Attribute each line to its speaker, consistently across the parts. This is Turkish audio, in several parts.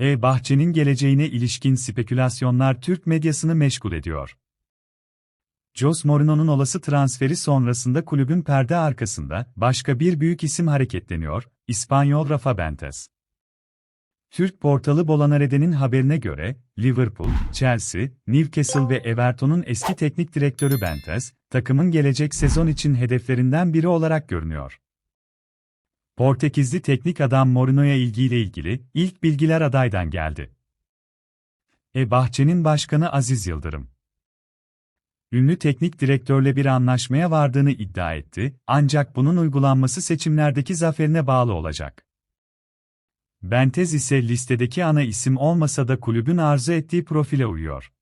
Speaker 1: E Bahçe'nin geleceğine ilişkin spekülasyonlar Türk medyasını meşgul ediyor. Jose Mourinho'nun olası transferi sonrasında kulübün perde arkasında başka bir büyük isim hareketleniyor, İspanyol Rafa Benitez. Türk portalı Bolanarede'nin haberine göre, Liverpool, Chelsea, Newcastle ve Everton'un eski teknik direktörü Benitez, takımın gelecek sezon için hedeflerinden biri olarak görünüyor. Portekizli teknik adam Mourinho'ya ilgiyle ilgili ilk bilgiler adaydan geldi. E Bahçe'nin başkanı Aziz Yıldırım. Ünlü teknik direktörle bir anlaşmaya vardığını iddia etti, ancak bunun uygulanması seçimlerdeki zaferine bağlı olacak. Bentez ise listedeki ana isim olmasa da kulübün arzu ettiği profile uyuyor.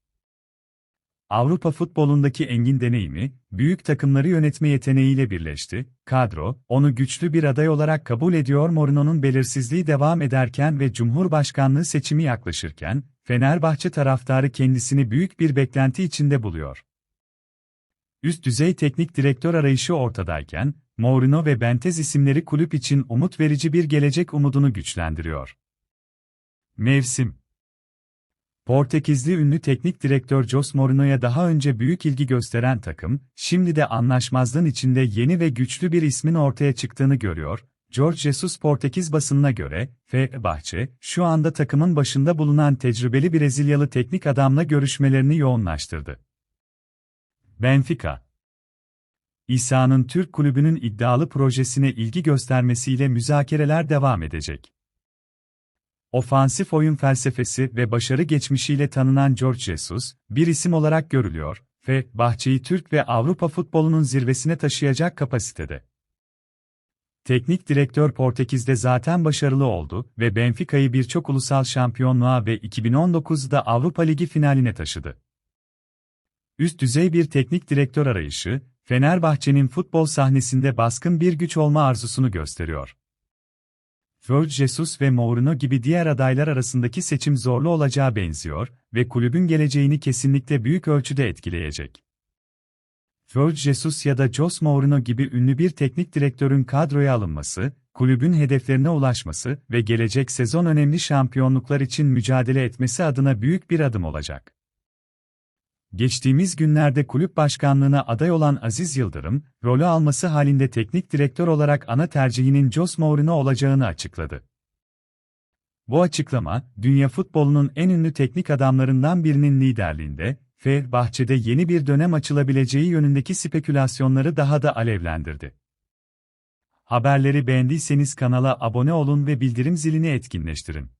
Speaker 1: Avrupa futbolundaki engin deneyimi, büyük takımları yönetme yeteneğiyle birleşti. Kadro, onu güçlü bir aday olarak kabul ediyor Mourinho'nun belirsizliği devam ederken ve Cumhurbaşkanlığı seçimi yaklaşırken, Fenerbahçe taraftarı kendisini büyük bir beklenti içinde buluyor. Üst düzey teknik direktör arayışı ortadayken, Mourinho ve Bentez isimleri kulüp için umut verici bir gelecek umudunu güçlendiriyor. Mevsim Portekizli ünlü teknik direktör Jose Mourinho'ya daha önce büyük ilgi gösteren takım, şimdi de anlaşmazlığın içinde yeni ve güçlü bir ismin ortaya çıktığını görüyor. George Jesus Portekiz basınına göre, Fenerbahçe, şu anda takımın başında bulunan tecrübeli Brezilyalı teknik adamla görüşmelerini yoğunlaştırdı. Benfica İsa'nın Türk kulübünün iddialı projesine ilgi göstermesiyle müzakereler devam edecek. Ofansif oyun felsefesi ve başarı geçmişiyle tanınan George Jesus, bir isim olarak görülüyor ve Bahçe'yi Türk ve Avrupa futbolunun zirvesine taşıyacak kapasitede. Teknik direktör Portekiz'de zaten başarılı oldu ve Benfica'yı birçok ulusal şampiyonluğa ve 2019'da Avrupa Ligi finaline taşıdı. Üst düzey bir teknik direktör arayışı, Fenerbahçe'nin futbol sahnesinde baskın bir güç olma arzusunu gösteriyor. Jorge Jesus ve Mourinho gibi diğer adaylar arasındaki seçim zorlu olacağı benziyor ve kulübün geleceğini kesinlikle büyük ölçüde etkileyecek. Jorge Jesus ya da Jose Mourinho gibi ünlü bir teknik direktörün kadroya alınması, kulübün hedeflerine ulaşması ve gelecek sezon önemli şampiyonluklar için mücadele etmesi adına büyük bir adım olacak. Geçtiğimiz günlerde kulüp başkanlığına aday olan Aziz Yıldırım, rolü alması halinde teknik direktör olarak ana tercihinin Jose Mourinho olacağını açıkladı. Bu açıklama, dünya futbolunun en ünlü teknik adamlarından birinin liderliğinde, Fenerbahçe'de yeni bir dönem açılabileceği yönündeki spekülasyonları daha da alevlendirdi. Haberleri beğendiyseniz kanala abone olun ve bildirim zilini etkinleştirin.